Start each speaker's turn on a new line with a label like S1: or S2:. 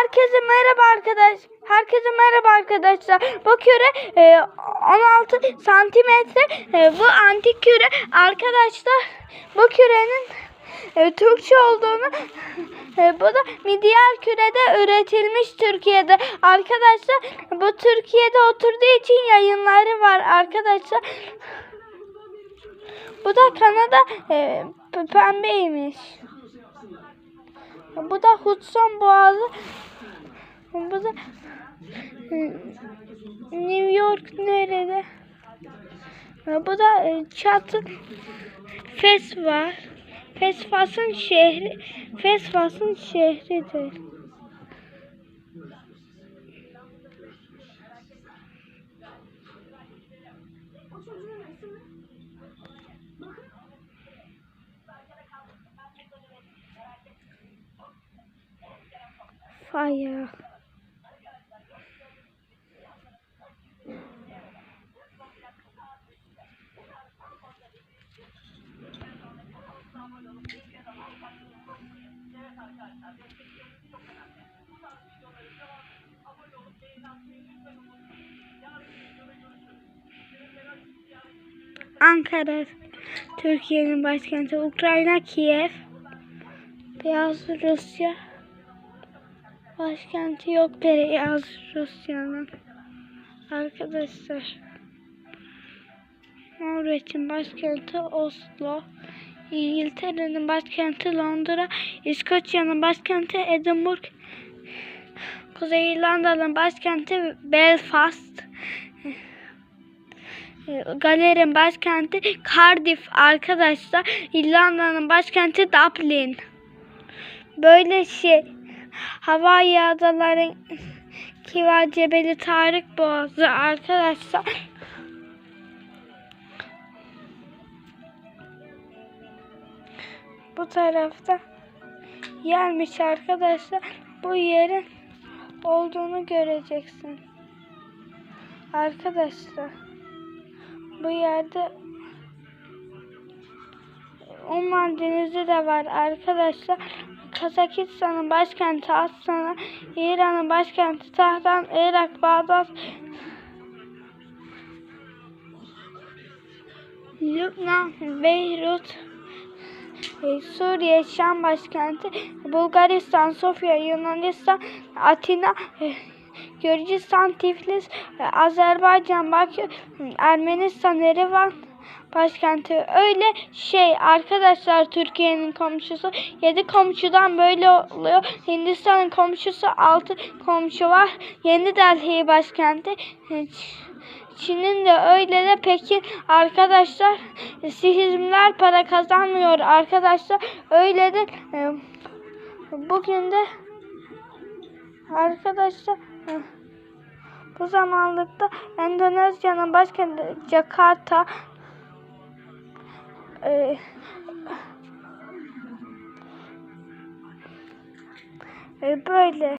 S1: Herkese merhaba arkadaş. Herkese merhaba arkadaşlar. Bu küre e, 16 santimetre. E, bu antik küre arkadaşlar. Bu kürenin e, Türkçe olduğunu e, bu da midyar kürede üretilmiş Türkiye'de. Arkadaşlar bu Türkiye'de oturduğu için yayınları var arkadaşlar. Bu da Kanada e, pembeymiş. Bu da Hudson Boğazı. Bu da e, New York nerede? E, Bu da e, Çatı Fes var. Fesfas'ın şehri Fesfas'ın şehridir. Fire. Ankara, Türkiye'nin başkenti. Ukrayna, Kiev. Beyaz Rusya. Başkenti yok Beyaz Rusya'nın. Arkadaşlar. Norveç'in başkenti Oslo. İngiltere'nin başkenti Londra. İskoçya'nın başkenti Edinburgh. Kuzey İrlanda'nın başkenti Belfast. E, Galer'in başkenti Cardiff arkadaşlar. İrlanda'nın başkenti Dublin. Böyle şey Hawaii adaların Kiva Cebeli Tarık Boğazı arkadaşlar. Bu tarafta yermiş arkadaşlar. Bu yerin olduğunu göreceksin. Arkadaşlar bu yerde Oman Denizi de var arkadaşlar. Kazakistan'ın başkenti Astana, İran'ın başkenti Tahran, Irak, Bağdat, Lübnan, Beyrut, e, Suriye, Şam başkenti, Bulgaristan, Sofya, Yunanistan, Atina, e, Gürcistan, Tiflis, e, Azerbaycan, Bakü, Ermenistan, Erivan başkenti. Öyle şey arkadaşlar Türkiye'nin komşusu. Yedi komşudan böyle oluyor. Hindistan'ın komşusu altı komşu var. Yeni Delhi başkenti. Çin'in de öyle de Pekin arkadaşlar sihirler para kazanmıyor arkadaşlar öyle de e, bugün de arkadaşlar e, bu zamanlıkta Endonezya'nın başkenti Jakarta e, e, böyle